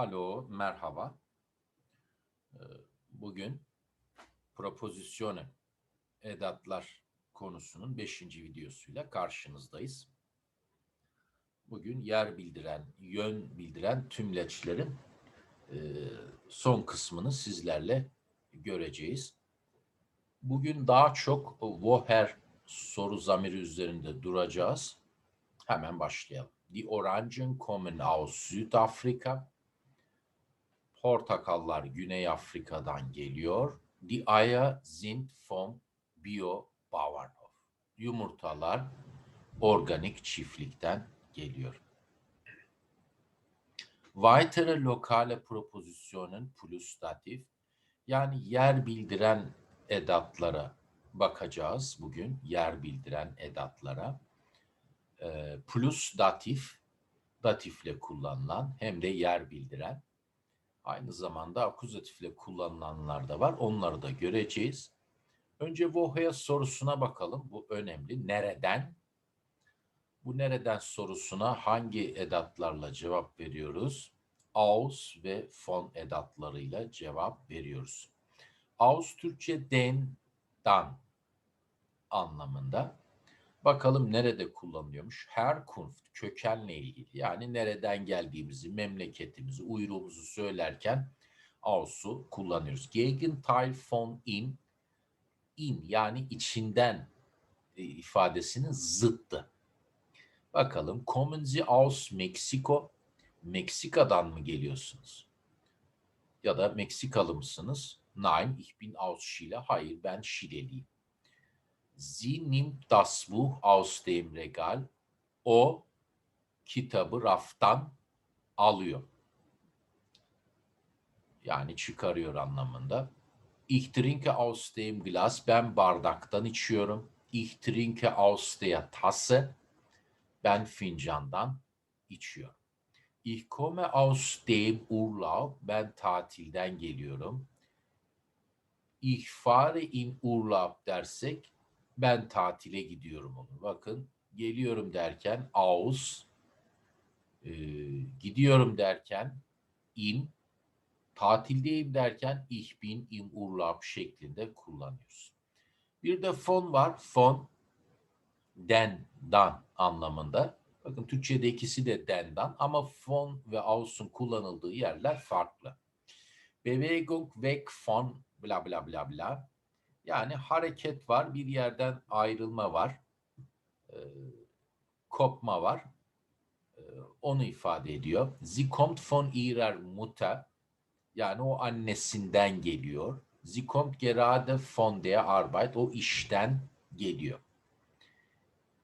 Alo, merhaba. Ee, Bugün propozisyonu edatlar konusunun 5. videosuyla karşınızdayız. Bugün yer bildiren, yön bildiren tümleçlerin e, son kısmını sizlerle göreceğiz. Bugün daha çok woher soru zamiri üzerinde duracağız. Hemen başlayalım. Die Orangen kommen aus Südafrika. Portakallar Güney Afrika'dan geliyor. Die Eier sind vom Bio-Bauernhof. Yumurtalar organik çiftlikten geliyor. Weitere lokale Propositionen plus datif yani yer bildiren edatlara bakacağız bugün. Yer bildiren edatlara. Ee, plus datif, datifle kullanılan hem de yer bildiren. Aynı zamanda akuzatifle kullanılanlar da var. Onları da göreceğiz. Önce woher sorusuna bakalım. Bu önemli. Nereden? Bu nereden sorusuna hangi edatlarla cevap veriyoruz? Aus ve von edatlarıyla cevap veriyoruz. Aus Türkçe den, dan anlamında. Bakalım nerede kullanılıyormuş? Herkunft, kökenle ilgili. Yani nereden geldiğimizi, memleketimizi, uyruğumuzu söylerken aus'u kullanıyoruz. Gegenteil von in, in yani içinden e, ifadesinin zıttı. Bakalım, kommen Sie aus Meksiko? Meksika'dan mı geliyorsunuz? Ya da Meksikalı mısınız? Nein, ich bin aus Chile. Hayır, ben Şileliyim. Sie nimmt das Buch aus dem Regal. O kitabı raftan alıyor. Yani çıkarıyor anlamında. Ich trinke aus dem Glas. Ben bardaktan içiyorum. Ich trinke aus der Tasse. Ben fincandan içiyorum. Ich komme aus dem Urlaub. Ben tatilden geliyorum. Ich fahre in Urlaub dersek ben tatile gidiyorum olur. Bakın geliyorum derken aus, e, gidiyorum derken in, tatildeyim derken ich bin im Urlaub şeklinde kullanıyoruz. Bir de von var. Von den, dan anlamında. Bakın Türkçe'de ikisi de dendan ama von ve aus'un kullanıldığı yerler farklı. Bewegung weg von bla bla bla bla. Yani hareket var, bir yerden ayrılma var, e, kopma var. E, onu ifade ediyor. Sie von ihrer Mutter. Yani o annesinden geliyor. Sie gerade von der Arbeit. O işten geliyor.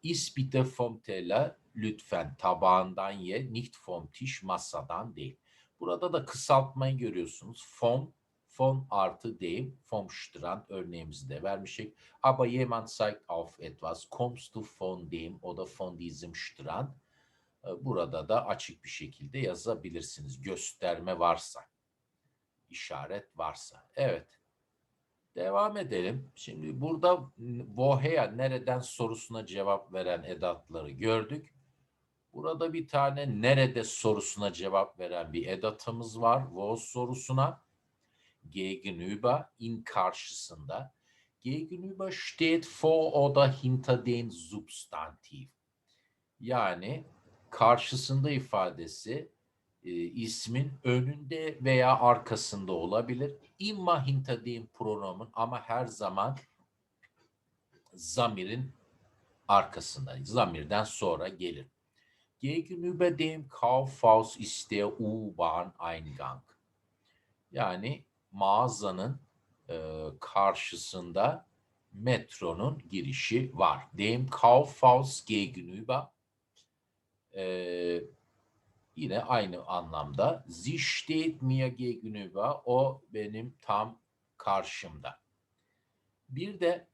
Iss bitte vom Teller. Lütfen tabağından ye. Nicht vom Tisch. Masadan değil. Burada da kısaltmayı görüyorsunuz. Vom von artı deyim, vom Strand örneğimizi de vermişik. Aber jemand zeigt auf etwas, kommst du von dem oder von diesem Strand? Burada da açık bir şekilde yazabilirsiniz. Gösterme varsa, işaret varsa. Evet. Devam edelim. Şimdi burada woher, nereden sorusuna cevap veren edatları gördük. Burada bir tane nerede sorusuna cevap veren bir edatımız var. Wo sorusuna gegenüber in karşısında. Gegenüber steht vor oder hinter den Substantiv. Yani karşısında ifadesi e, ismin önünde veya arkasında olabilir. Imma hinter dem pronomen ama her zaman zamirin arkasında. Zamirden sonra gelir. Gegenüber dem Kaufhaus ist der U-Bahn-Eingang. Yani mağazanın e, karşısında metronun girişi var. Dem Kaufhaus gegenüber e, yine aynı anlamda. Sie steht mir gegenüber. O benim tam karşımda. Bir de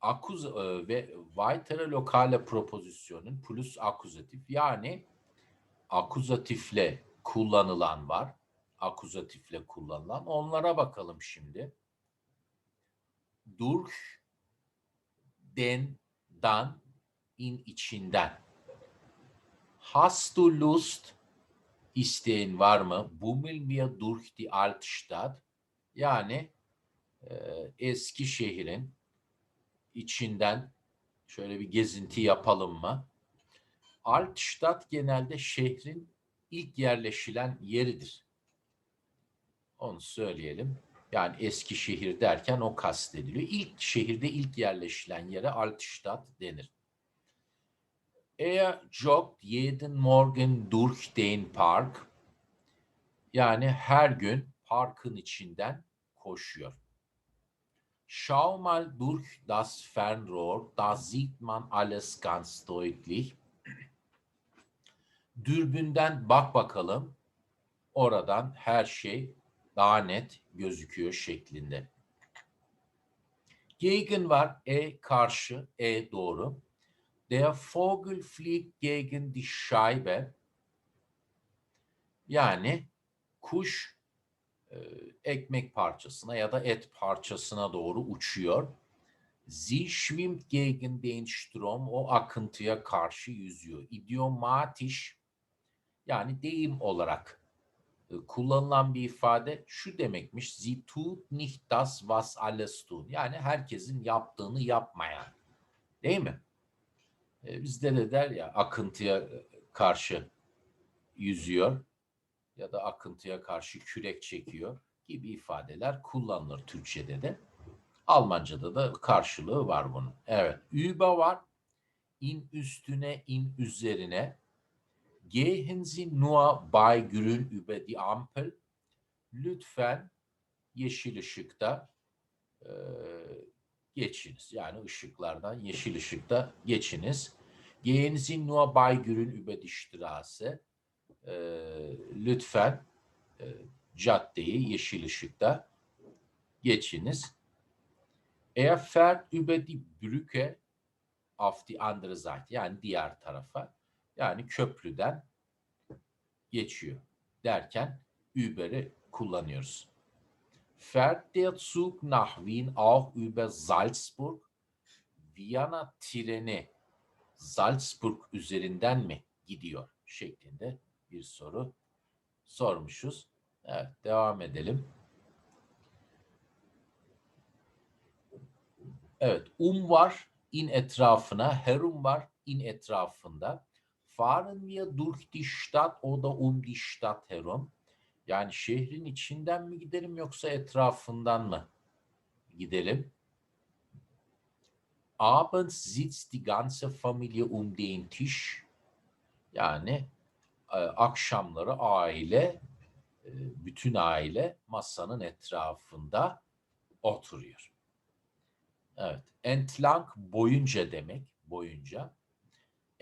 akuz e, ve weitere lokale propozisyonun plus akuzatif yani akuzatifle kullanılan var akuzatifle kullanılan. Onlara bakalım şimdi. Durch den, dan, in içinden. Hast du Lust? isteğin var mı? Bummeln wir durch die Altstadt. Yani e, eski şehrin içinden şöyle bir gezinti yapalım mı? Altstadt genelde şehrin ilk yerleşilen yeridir. Onu söyleyelim. Yani eski şehir derken o kastediliyor. İlk şehirde ilk yerleşilen yere Altstadt denir. Er joggt jeden Morgen durch den Park. Yani her gün parkın içinden koşuyor. Schau mal durch das Fernrohr, da sieht man alles ganz deutlich. Dürbünden bak bakalım. Oradan her şey daha net gözüküyor şeklinde. Gegen var e karşı, e doğru. Der Vogel fliegt gegen die Scheibe. Yani kuş e, ekmek parçasına ya da et parçasına doğru uçuyor. Sie schwimmt gegen den Strom. O akıntıya karşı yüzüyor. İdiomatisch yani deyim olarak kullanılan bir ifade şu demekmiş. Sie tut nicht das, was alles tun. Yani herkesin yaptığını yapmayan. Değil mi? E, bizde de der ya akıntıya e, karşı yüzüyor ya da akıntıya karşı kürek çekiyor gibi ifadeler kullanılır Türkçe'de de. Almanca'da da karşılığı var bunun. Evet. Über var. in üstüne, in üzerine. Gehen Sie nur bei grün über die Ampel. Lütfen yeşil ışıkta e, geçiniz. Yani ışıklardan yeşil ışıkta geçiniz. Gehen Sie nur bei grün über die Straße. E, lütfen e, caddeyi yeşil ışıkta geçiniz. Er fährt über die Brücke auf die andere Seite. Yani diğer tarafa. Yani köprüden geçiyor derken Uber'i kullanıyoruz. Fährt der Zug nach Wien auch über Salzburg? Viyana treni Salzburg üzerinden mi gidiyor şeklinde bir soru sormuşuz. Evet devam edelim. Evet um var in etrafına, herum var in etrafında. Fahren wir durch die Stadt oder um die Stadt herum? Yani şehrin içinden mi gidelim yoksa etrafından mı gidelim? Abends sitzt die ganze Familie um den Tisch. Yani e, akşamları aile, e, bütün aile masanın etrafında oturuyor. Evet. Entlang boyunca demek. Boyunca.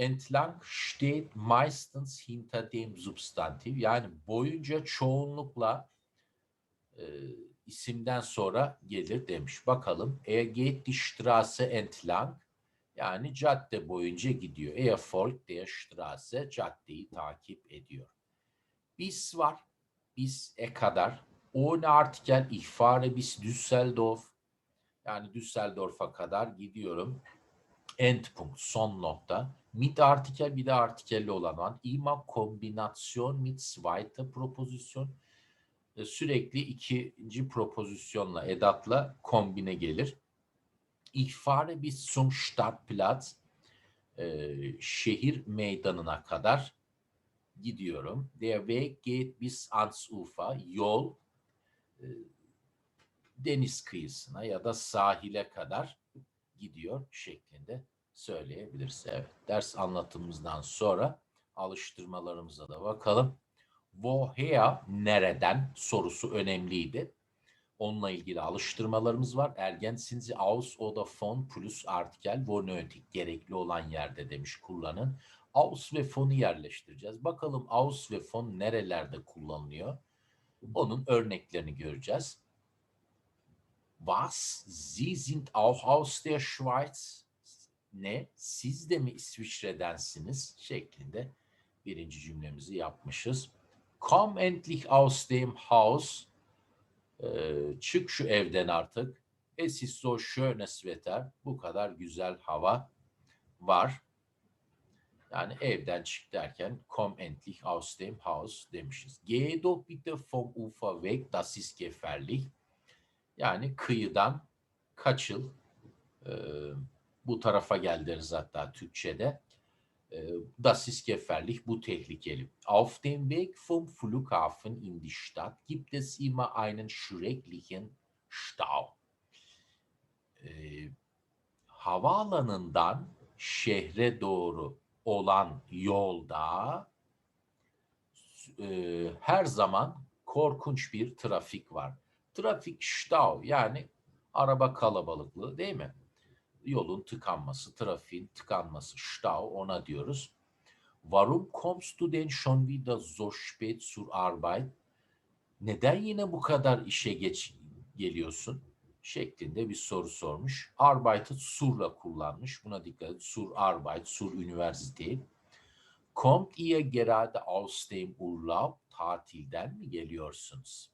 Entlang steht meistens hinter dem Substantiv. Yani boyunca çoğunlukla e, isimden sonra gelir demiş. Bakalım. Er geht die Straße entlang. Yani cadde boyunca gidiyor. Er folgt der Straße. Caddeyi takip ediyor. Bis var. Bis e kadar. Ohne artikel ich fahre bis Düsseldorf. Yani Düsseldorf'a kadar gidiyorum. Endpunkt, son nokta. Mit artikel bir de artikelli olan var. İma kombinasyon mit zweite propozisyon. Sürekli ikinci propozisyonla, edatla kombine gelir. Ich fahre bis zum Stadtplatz. E, şehir meydanına kadar gidiyorum. Der Weg geht bis ans Ufer. Yol e, deniz kıyısına ya da sahile kadar gidiyor şeklinde söyleyebiliriz. Evet, ders anlatımımızdan sonra alıştırmalarımıza da bakalım. Woher, nereden sorusu önemliydi. Onunla ilgili alıştırmalarımız var. Ergen sinzi aus oder von plus artikel wo nötig gerekli olan yerde demiş kullanın. Aus ve fon'u yerleştireceğiz. Bakalım aus ve fon nerelerde kullanılıyor? Onun örneklerini göreceğiz. Was? Sie sind auch aus der Schweiz? Ne? Siz de mi İsviçre'densiniz? Şeklinde birinci cümlemizi yapmışız. Komm endlich aus dem Haus. Ee, çık şu evden artık. Es ist so schönes Wetter. Bu kadar güzel hava var. Yani evden çık derken komm endlich aus dem Haus demişiz. Geh doch bitte vom Ufer weg, das ist gefährlich. Yani kıyıdan kaçıl. Ee, bu tarafa gel deriz hatta Türkçe'de. Ee, das ist gefährlich, bu tehlikeli. Auf dem Weg vom Flughafen in die Stadt gibt es immer einen schrecklichen Stau. Ee, havaalanından şehre doğru olan yolda e, her zaman korkunç bir trafik var. Trafik Stau yani araba kalabalıklığı değil mi? Yolun tıkanması, trafiğin tıkanması, Stau ona diyoruz. Warum kommst du denn schon wieder so spät zur Arbeit? Neden yine bu kadar işe geç geliyorsun? şeklinde bir soru sormuş. Arbeit'ı sur'la kullanmış. Buna dikkat et. Sur Arbeit, Sur Üniversite. Kommt ihr gerade aus dem Urlaub? Tatilden mi geliyorsunuz?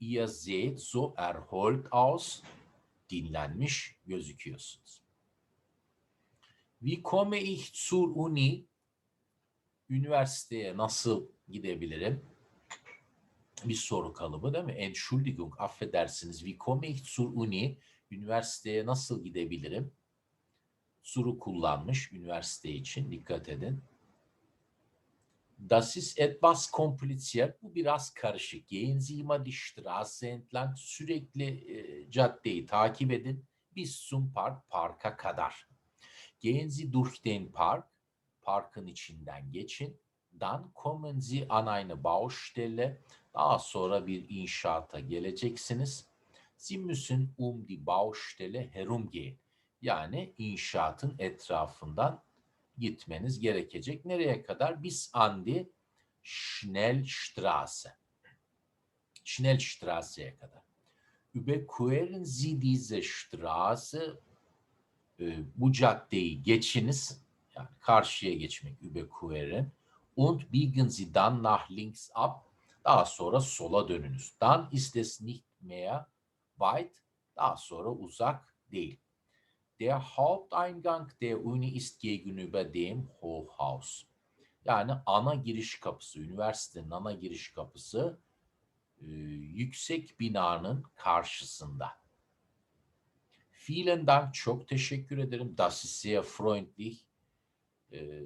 Ihr seht so erholt aus. Dinlenmiş gözüküyorsunuz. Wie komme ich zur Uni? Üniversiteye nasıl gidebilirim? bir soru kalıbı değil mi? Entschuldigung, affedersiniz. Wie komme ich zur Uni? Üniversiteye nasıl gidebilirim? Suru kullanmış üniversite için. Dikkat edin. Das ist etwas kompliziert. Bu biraz karışık. Gehen Sie immer die Straße entlang. Sürekli e, caddeyi takip edin. Bis zum Park, parka kadar. Gehen Sie Park. Parkın içinden geçin. Dann kommen Sie an eine Baustelle. Daha sonra bir inşaata geleceksiniz. Sie müssen um die Baustelle herumgehen. Yani inşaatın etrafından gitmeniz gerekecek. Nereye kadar? Bis an die Schnellstraße. Schnellstraße'ye kadar. Überqueren Sie diese Straße. E, bu caddeyi geçiniz. Yani karşıya geçmek überqueren. Und biegen Sie dann nach links ab daha sonra sola dönünüz. Dann ist es nicht mehr weit. Daha sonra uzak değil. Der Haupteingang der Uni ist gegenüber dem Hochhaus. Yani ana giriş kapısı, üniversitenin ana giriş kapısı e, yüksek binanın karşısında. Vielen Dank, çok teşekkür ederim. Das ist sehr freundlich. E,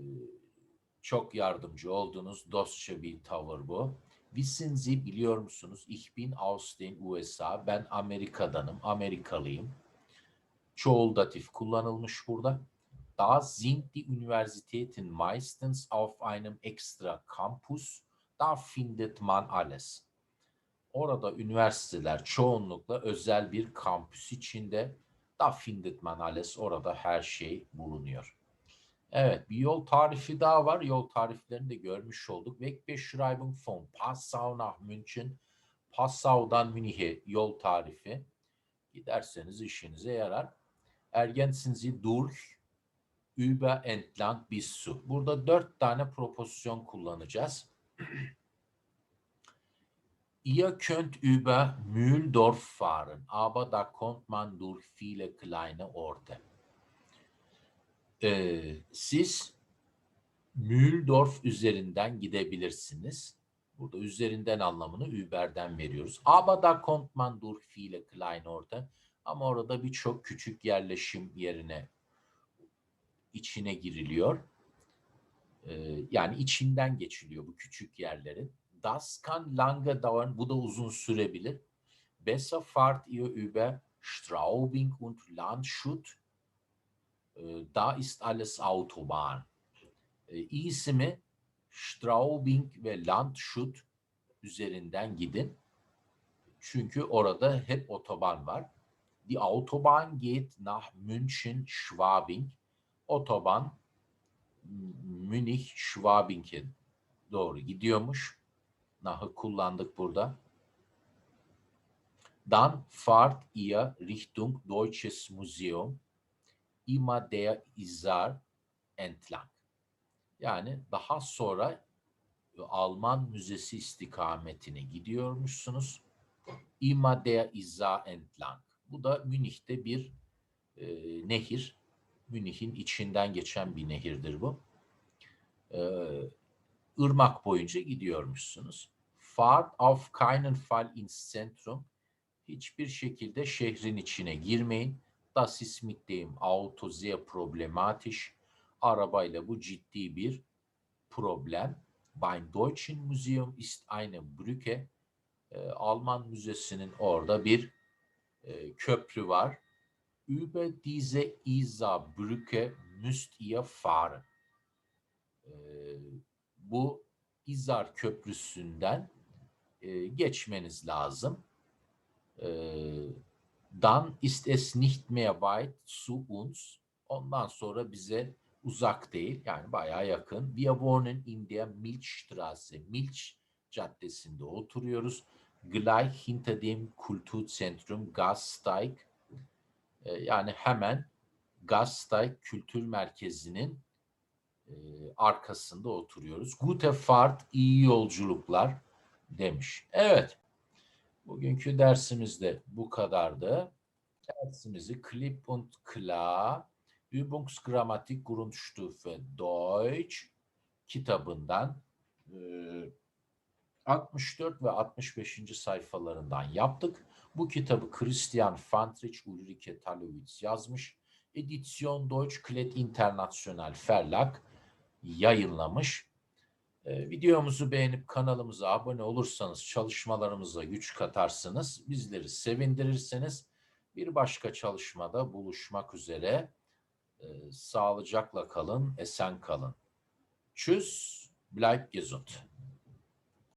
çok yardımcı oldunuz. Dostça bir tavır bu. Wissen Sie biliyor musunuz? Ich bin aus den USA. Ben Amerika'danım. Amerikalıyım. Çoğul datif kullanılmış burada. Da sind die Universitäten meistens auf einem extra Campus. Da findet man alles. Orada üniversiteler çoğunlukla özel bir kampüs içinde. Da findet man alles. Orada her şey bulunuyor. Evet bir yol tarifi daha var. Yol tariflerini de görmüş olduk. Wegbeschreibung von Passau nach München. Passau'dan Münih'e yol tarifi. Giderseniz işinize yarar. Ergänzen Sie durch über entlang bis zu. Burada dört tane proposisyon kullanacağız. Ihr könnt über Mühldorf fahren, aber da kommt man durch viele kleine Orte e, siz Mühldorf üzerinden gidebilirsiniz. Burada üzerinden anlamını Uber'den veriyoruz. Aber da kommt man durch viele kleine Orte. Ama orada birçok küçük yerleşim yerine içine giriliyor. Ee, yani içinden geçiliyor bu küçük yerlerin. Das kann lange dauern. Bu da uzun sürebilir. Besser fahrt ihr über Straubing und Landshut da ist alles Autobahn. İyisi mi Straubing ve Landshut üzerinden gidin. Çünkü orada hep otoban var. Die Autobahn geht nach München, Schwabing. Otoban Münih, Schwabing'e doğru gidiyormuş. Nahı kullandık burada. Dann fahrt ihr Richtung Deutsches Museum ima der izar entlang. Yani daha sonra Alman Müzesi istikametine gidiyormuşsunuz. Ima der izar entlang. Bu da Münih'te bir e, nehir. Münih'in içinden geçen bir nehirdir bu. e, boyunca gidiyormuşsunuz. Fahrt auf keinen Fall ins Zentrum. Hiçbir şekilde şehrin içine girmeyin. Das ist mit dem Auto sehr problematisch. Arabayla bu ciddi bir problem. Beim Deutschen Museum ist eine Brücke. E, Alman Müzesi'nin orada bir e, köprü var. Über diese Isarbrücke müsst ihr fahren. E, bu İzar Köprüsü'nden e, geçmeniz lazım. E, dann ist es nicht mehr weit zu uns. Ondan sonra bize uzak değil. Yani bayağı yakın. Wir wohnen in der Milchstraße. Milch Caddesi'nde oturuyoruz. Gleich hinter dem Kulturzentrum Gasteig. E, yani hemen Gasteig Kültür Merkezi'nin e, arkasında oturuyoruz. Gute Fahrt, iyi yolculuklar demiş. Evet. Bugünkü dersimiz de bu kadardı. Dersimizi Klipp und Klar Übungsgrammatik Grundstufe Deutsch kitabından e, 64 ve 65. sayfalarından yaptık. Bu kitabı Christian Fantrich Ulrike Talowitz yazmış. Edisyon Deutsch Klet International Verlag yayınlamış. Ee, videomuzu beğenip kanalımıza abone olursanız, çalışmalarımıza güç katarsınız, bizleri sevindirirseniz bir başka çalışmada buluşmak üzere. Ee, sağlıcakla kalın, esen kalın. Tschüss, bleibt gesund.